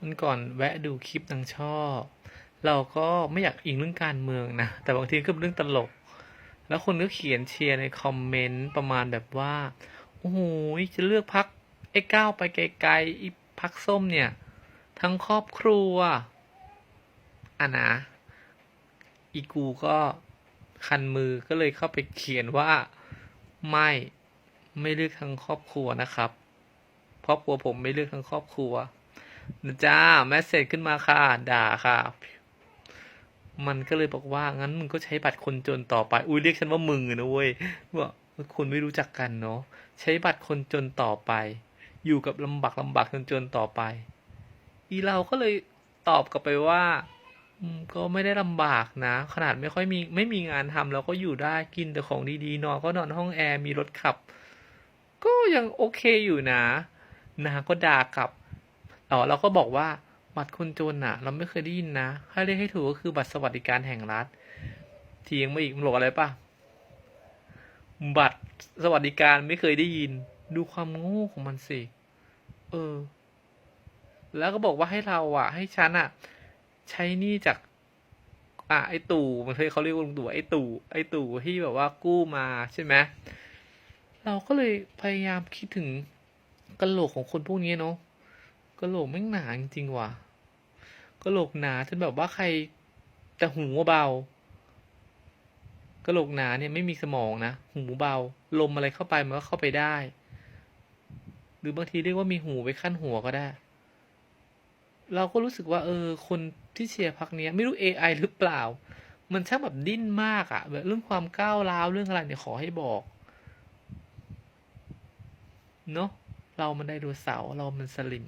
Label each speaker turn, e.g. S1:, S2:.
S1: มันก่อนแวะดูคลิปนางชอบ เราก็ไม่อยากอิงเรื่องการเมืองนะ แต่บางทีก็เป็นเรื่องตลก แล้วคนก็เขียนเชียร์ในคอมเมนต์ประมาณแบบว่า โอ้โหจะเลือกพักไอ้ก้าวไปไกลๆอีพักส้มเนี่ย ทั้งครอบครัวอะนะอีกูก็คันมือก็เลยเข้าไปเขียนว่าไม่ไม่เลือกทั้งครอบครัวนะครับครอบครัวผมไม่เลือกทั้งครอบครัว นะจ้าแมสเซจขึ้นมาค่ะด่าค่ะ มันก็เลยบอกว่างั้นมึงก็ใช้บัตรคนจนต่อไป อุ้ยเรียกฉันว่ามึงนะเว้ยว่าคนไม่รู้จักกันเนาะใช้บัตรคนจนต่อไป อยู่กับลำบากลำบากจนจนต่อไป อีเราก็เลยตอบกลับไปว่าก็ไม่ได้ลำบากนะ ขนาดไม่ค่อยมีไม่มีงานทำเราก็อยู่ได้กินแต่ของดีๆนอนก็นอนห้องแอร์มีรถขับ ก็ยังโอเคอยู่นะ นาก็ด่ากลับ อ๋อเราก็บอกว่าบัตรคนจนน่ะเราไม่เคยได้ยินนะถ้าเรียกให้ถูกก็คือบัตรสวัสดิการแห่งรัฐเทียงมาอีกมันบอกอะไรป่ะบัตรสวัสดิการไม่เคยได้ยิน ดูความโง่ของมันสิเออ แล้วก็บอกว่าให้เราอะให้ฉันอะใช้หนี่จาก อะไอตู่มันเคยเขาเรียกว่าลุงตู่ไอตู่ไอตู่ที่แบบว่ากู้มาใช่ไหมเราก็เลยพยายามคิดถึงกะโหลกของคนพวกนี้เนาะ กระโหลกแม่งหนาจริงๆว่ะกระโหลกหนาจนแบบว่าใครแต่หูเบากระโหลกหนาเนี่ยไม่มีสมองนะหูเบา ลมอะไรเข้าไปมันก็เข้าไปได้ หรือบางทีเรียกว่ามีหูไปขั้นหัวก็ได้ เราก็รู้สึกว่า เออ คนที่เชียร์พักเนี้ยไม่รู้ AI หรือเปล่า มันช่างแบบดิ้นมากอะแบบเรื่องความก้าวร้าวเรื่องอะไรเนี่ยขอให้บอกเนาะเรามันไดโนเสาร์เรามันสลิม